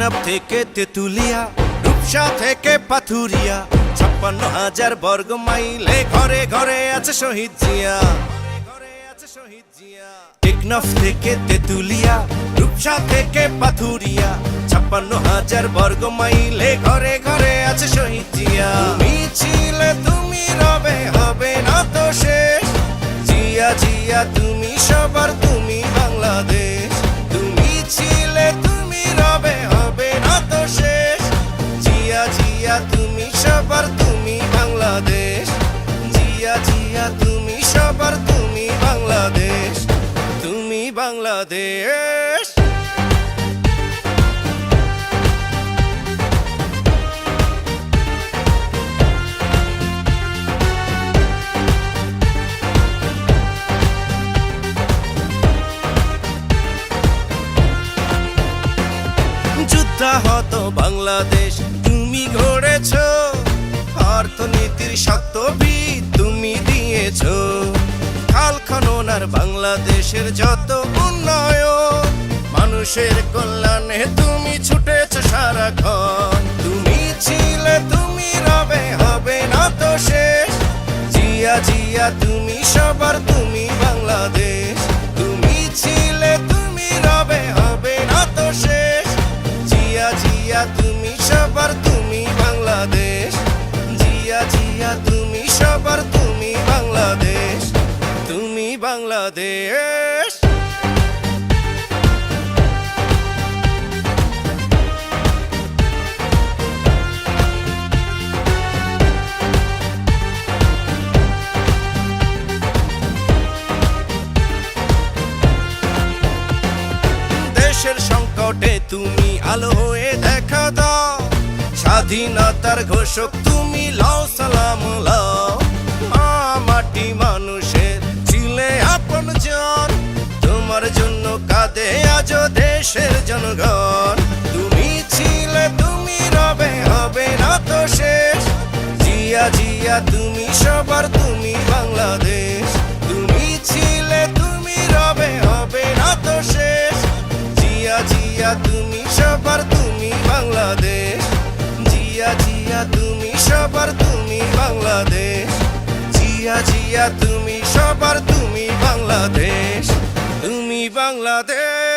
টেকনাফ থেকে তেতুলিয়া, রূপসা থেকে পাথুরিয়া, ছাপ্পান্ন হাজার বর্গ মাইলে ঘরে ঘরে আছে শহীদ জিয়া। টেকনাফ থেকে তেতুলিয়া, রূপসা থেকে পাথুরিয়া, ছাপ্পান্ন হাজার বর্গ মাইলে ঘরে ঘরে আছে শহীদ জিয়া। তুমি তুমি রবে, হবে না তো শেষ। জিয়া জিয়া, তুমি সবার বাংলাদেশ। জিয়া জিয়া তুমি সবার তুমি বাংলাদেশ। তুমি বাংলাদেশ। বাংলাদেশ তুমি অর্থনীতির শক্তভিত তুমি দিয়েছ। খাল বাংলাদেশের যত উন্নয়ন, মানুষের কল্যাণে তুমি ছুটেছ সারা সারাক্ষণ। তুমি ছিলে, তুমি রবে, হবে না তো শেষ। জিয়া জিয়া তুমি সবার বাংলাদেশ। দেশের সংকটে তুমি আলো হয়ে দেখা দাও। স্বাধীনতার ঘোষক তুমি লাও, সালাম লাও। মা মাটি মানুষের জন্য আজ দেশের জনগণ। তুমি ছিলে, তুমি রবে, হবে না তো শেষ। জিয়া জিয়া, তুমি সবার, তুমি বাংলাদেশ। তুমি ছিলে, তুমি রবে, হবে না তো শেষ। জিয়া জিয়া, তুমি সবার, তুমি বাংলাদেশ। জিয়া জিয়া, তুমি সবার, তুমি বাংলাদেশ। জিয়া জিয়া, তুমি সবার, তুমি বাংলাদেশ। বাংলাদেশ।